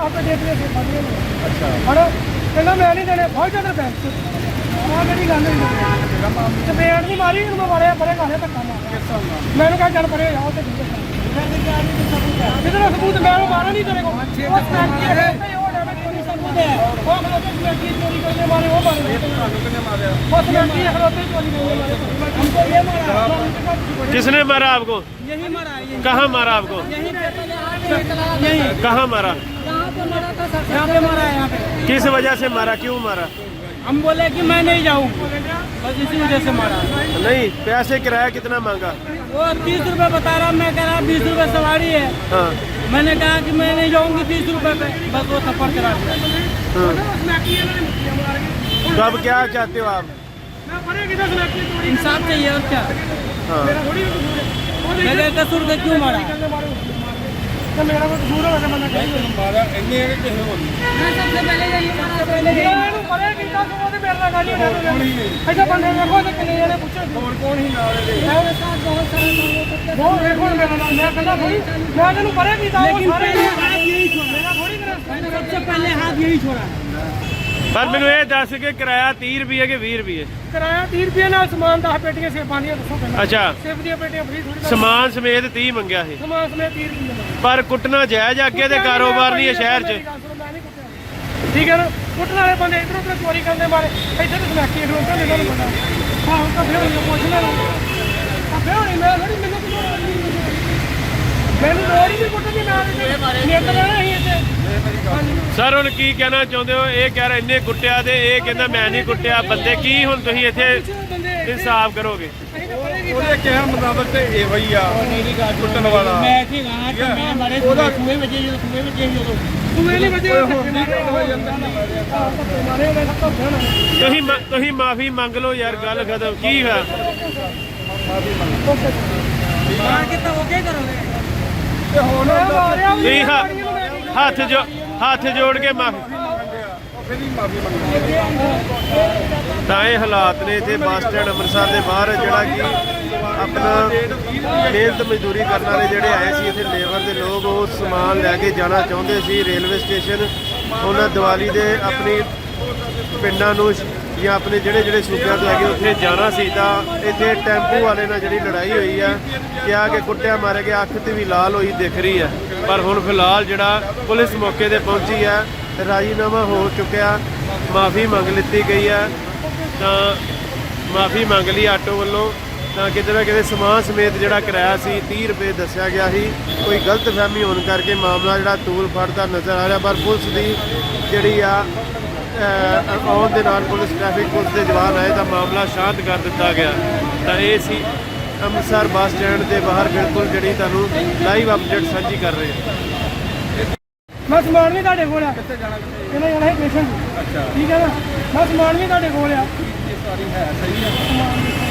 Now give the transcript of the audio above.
ਆਪੇ ਦੇ ਦੇ ਫੜੀਆਂ ਨੇ ਅੱਛਾ। ਹਣ ਕਹਿੰਦਾ ਮੈਂ ਨਹੀਂ ਦੇਣੇ ਫੜ ਜਾਂਦਾ ਬੈਂਕ ਚ। ਆਹ ਕਿਹੜੀ ਗੱਲ ਹੈ ਤੇ ਬੇੜ ਨਹੀਂ ਮਾਰੀ ਇਹਨੂੰ ਮੈਂ ਮਾਰਿਆ ਪਰੇ ਘਾਲੇ ਧੱਕਾ ਮਾਰਿਆ। ਮੈਨੂੰ ਕਹਾਂ ਚੱਲ ਪਰੇ ਜਾਓ ਤੇ ਠੀਕ ਹੈ ਕਿਧਰ ਸਬੂਤ ਮੈਂ ਉਹ ਮਾਰਾ ਨਹੀਂ ਤੇਰੇ ਕੋਲ। ਉਹ ਸਮੈਕੀ ਹੈ ਉਹ ਨਾ ਮੈਂ ਚੋਰੀ ਸਬੂਤ ਹੈ ਉਹ ਖਲੋਤੇ ਸਮੈਕੀ ਚੋਰੀ ਕਰਨੇ ਮਾਰੇ किसने मारा आपको? यही मारा कहाँ मारा आपको? कहाँ मारा? यहाँ पे मारा यहाँ पे है यहाँ पे किस वजह से मारा? क्यों मारा? हम बोले कि मैं नहीं जाऊँ। बस इसी वजह से मारा। नहीं पैसे किराया कितना मांगा? वो तीस रुपए बता रहा मैं कह रहा बीस रुपए सवारी है। हाँ। मैंने कहा कि मैं नहीं जाऊँगी तीस रुपए पे। बस वो थप्पड़ चला दिया। हाँ। तो अब क्या चाहते हो आप इंसाफ चाहिए और क्या हाँ मेरे कसूर का क्यों मारा मेरा कोई कसूर है वैसे मैंने ਤੁਹਾਨੂੰ ਮਾਰਿਆ ਇੰਨੇ ਹੈ ਕਿ ਕਿਸੇ ਹੋਰ ਨੇ मैं सबसे पहले यही मारा पहले ਇਹਨੂੰ ਪਰੇ ਕੀਤਾ ਸੋ ਉਹਦੇ ਮੇਰੇ ਨਾਲ ਗੱਲ ਹੀ ਐਸਾ ਬੰਦੇ ਵੇਖੋ ਤੇ ਕਿੰਨੇ ਜਣੇ ਪੁੱਛੋ ਹੋਰ ਕੌਣ ਹੀ ਨਾਲ ਇਹਦੇ ਮੇਰੇ ਸਾਥ ਬਹੁਤ सारे लोग ਬਹੁਤ ਵੇਖੋ ਮੇਰੇ ਨਾਲ ਮੈਂ ਕਹਿੰਦਾ ਥੋੜੀ ਮੈਂ ਤੈਨੂੰ ਪਰੇ ਕੀਤਾ ਉਹ ਸਾਰੇ हाथ यही छोड़ा मेरा थोड़ी मैंने सबसे पहले हाथ यही छोड़ा ਪਰ ਮੈਨੂੰ ਇਹ ਦੱਸ ਕਿ ਕਿਰਾਇਆ 30 ਰੁਪਏ ਕਿ 20 ਰੁਪਏ ਕਿਰਾਇਆ 30 ਰੁਪਏ ਨਾਲ ਸਮਾਨ 10 ਪੇਟੀਆਂ ਸੇਬਾਂ ਦੀਆਂ ਦੱਸੋ ਪਹਿਲਾਂ ਅੱਛਾ। ਸੇਬ ਦੀਆਂ ਪੇਟੀਆਂ ਫ੍ਰੀ ਥੋੜੀ ਸਮਾਨ ਸਮੇਤ 30 ਮੰਗਿਆ ਸੀ ਸਮਾਨ ਸਮੇਤ 30 ਰੁਪਏ ਪਰ ਕੁੱਟਣਾ ਜਾਇਜ਼ ਆ, ਅੱਗੇ ਤੇ ਕਾਰੋਬਾਰ ਨਹੀਂ ਹੈ ਸ਼ਹਿਰ 'ਚ। ਠੀਕ ਹੈ ਨਾ? ਕੁੱਟਣ ਵਾਲੇ ਬੰਦੇ ਇਧਰ ਉਧਰ ਚੋਰੀ ਕਰਨ ਦੇ ਮਾਰੇ। ਇੱਥੇ ਤੇ ਸਮੈਕੀ ਖਲੋਤੇ ਨੇ ਇਹਨਾਂ ਨੂੰ ਪਤਾ ਹਾਂ ਹੁਣ ਤਾਂ ਫਿਰ ਉਹਨੂੰ ਪੁੱਛ ਲੈ ਆ ਫਿਰ ਹੋਣੀ ਮੈਂ ਥੋੜੀ ਮੈਨੂੰ ਕਿਉਂ ਮੈਨੂੰ ਲੋੜ ਹੀ ਨਹੀਂ ਕੁੱਟਣ ਦੀ ਨਾ ਨਿੱਤ ਲੈਣਾ ਹੀ ਇੱਥੇ। ਸਰ ਹੁਣ ਕੀ ਕਹਿਣਾ ਚਾਹੁੰਦੇ ਹੋ? ਇਹ ਕਹਿ ਰਿਹਾ ਇੰਨੇ ਕੁੱਟਿਆ ਤੇ ਇਹ ਕਹਿੰਦਾ ਮੈਂ ਨਹੀਂ ਕੁੱਟਿਆ। ਬੰਦੇ ਕੀ ਹੁਣ ਤੁਸੀਂ ਇੱਥੇ ਇਨਸਾਫ ਕਰੋਗੇ? ਉਹਦੇ ਕਹਿਣ ਮੁਤਾਬਕ ਤੇ ਇਹੋ ਹੀ ਆ ਕੁੱਟਣ ਵਾਲਾ। ਮੈਂ ਇੱਥੇ ਮਾਰੇ ਉਹਦਾ ਜਦੋਂ ਨਹੀਂ ਵਜੇ ਹੋ ਮਾਰੇ ਤੁਸੀਂ ਮਾਫੀ ਮੰਗ ਲਓ ਯਾਰ ਗੱਲ ਖਤਮ। ਕੀ ਹੋਇਆ? ਹਾਂ ਕਿਤਾ ਓਕੇ ਕਰੋਗੇ ਤੇ ਹੁਣ ਉਹਦਾ ਤੁਸੀਂ ਹ- ਹੱਥ ਜੋ ਹੱਥ ਜੋੜ ਕੇ ਮਾਫੀ ਤਾਂ ਇਹ ਹਾਲਾਤ ਨੇ ਇੱਥੇ ਬੱਸ ਸਟੈਂਡ ਅੰਮ੍ਰਿਤਸਰ ਦੇ ਬਾਹਰ ਜਿਹੜਾ ਕਿ ਆਪਣਾ ਮਿਹਨਤ ਮਜ਼ਦੂਰੀ ਕਰਨ ਵਾਲੇ ਜਿਹੜੇ ਆਏ ਸੀ ਇੱਥੇ ਲੇਬਰ ਦੇ ਲੋਕ ਉਹ ਸਮਾਨ ਲੈ ਕੇ ਜਾਣਾ ਚਾਹੁੰਦੇ ਸੀ। ਰੇਲਵੇ ਸਟੇਸ਼ਨ ਉਹਨਾਂ ਦੀਵਾਲੀ ਦੇ ਆਪਣੀ ਪਿੰਡਾਂ ਨੂੰ ਜਾਂ ਆਪਣੇ ਜਿਹੜੇ ਜਿਹੜੇ ਸੂਬਿਆਂ ਤੋਂ ਹੈਗੇ ਉੱਥੇ ਜਾਣਾ ਸੀ ਤਾਂ ਇੱਥੇ ਟੈਂਪੂ ਵਾਲੇ ਨਾਲ ਜਿਹੜੀ ਲੜਾਈ ਹੋਈ ਆ, ਕਿਹਾ ਕਿ ਕੁੱਟਿਆ ਮਾਰੇ ਗਿਆ, ਅੱਖ ਤੇ ਵੀ ਲਾਲ ਹੋਈ ਦਿਖ ਰਹੀ ਹੈ ਪਰ ਹੁਣ ਫਿਲਹਾਲ ਜਿਹੜਾ ਪੁਲਿਸ ਮੌਕੇ ਤੇ ਪਹੁੰਚੀ ਹੈ ਰਾਜੀਨਾਮਾ ਹੋ ਚੁੱਕਿਆ, ਮਾਫੀ ਮੰਗ ਲਿੱਤੀ ਗਈ ਹੈ ਤਾਂ ਮਾਫੀ ਮੰਗ ਲਈ ਆਟੋ ਵੱਲੋਂ, ਤਾਂ ਕਿਤੇ ਨਾ ਕਿਤੇ ਸਮਾਨ ਸਮੇਤ ਜਿਹੜਾ ਕਿਰਾਇਆ ਸੀ 30 ਰੁਪਏ ਦੱਸਿਆ ਗਿਆ ਸੀ। ਕੋਈ ਗਲਤ ਫਹਿਮੀ ਹੋਣ ਕਰਕੇ ਮਾਮਲਾ ਜਿਹੜਾ ਤੂਲ ਫੜਦਾ ਨਜ਼ਰ ਆ ਰਿਹਾ, ਪਰ ਪੁਲਿਸ ਦੀ ਜਿਹੜੀ ਆ ਆਉਣ ਦੇ ਨਾਲ ਪੁਲਿਸ ਟ੍ਰੈਫਿਕ ਪੁਲਿਸ ਦੇ ਜਵਾਨ ਆਏ ਤਾਂ ਮਾਮਲਾ ਸ਼ਾਂਤ ਕਰ ਦਿੱਤਾ ਗਿਆ। ਤਾਂ ਇਹ ਸੀ ਅੰਮ੍ਰਿਤਸਰ ਬੱਸ ਸਟੈਂਡ ਦੇ ਬਾਹਰ ਬਿਲਕੁਲ ਜਿਹੜੀ ਤੁਹਾਨੂੰ ਲਾਈਵ ਅਪਡੇਟ ਸਾਂਝੀ ਕਰ ਰਹੇ ਹਾਂ। ਮੈਂ ਸਮਾਨ ਵੀ ਤੁਹਾਡੇ ਕੋਲ ਆ। ਕਿੱਥੇ ਜਾਣਾ ਕਿੱਥੇ ਇਹਨਾਂ ਜਾਣਾ ਹੈ ਕ੍ਰਿਸ਼ਨ ਅੱਛਾ। ਠੀਕ ਹੈ ਨਾ? ਮੈਂ ਸਮਾਨ ਵੀ ਤੁਹਾਡੇ ਕੋਲ ਆ। ਇਹ ਸਾਰੀ ਹੈ? ਸਹੀ ਹੈ?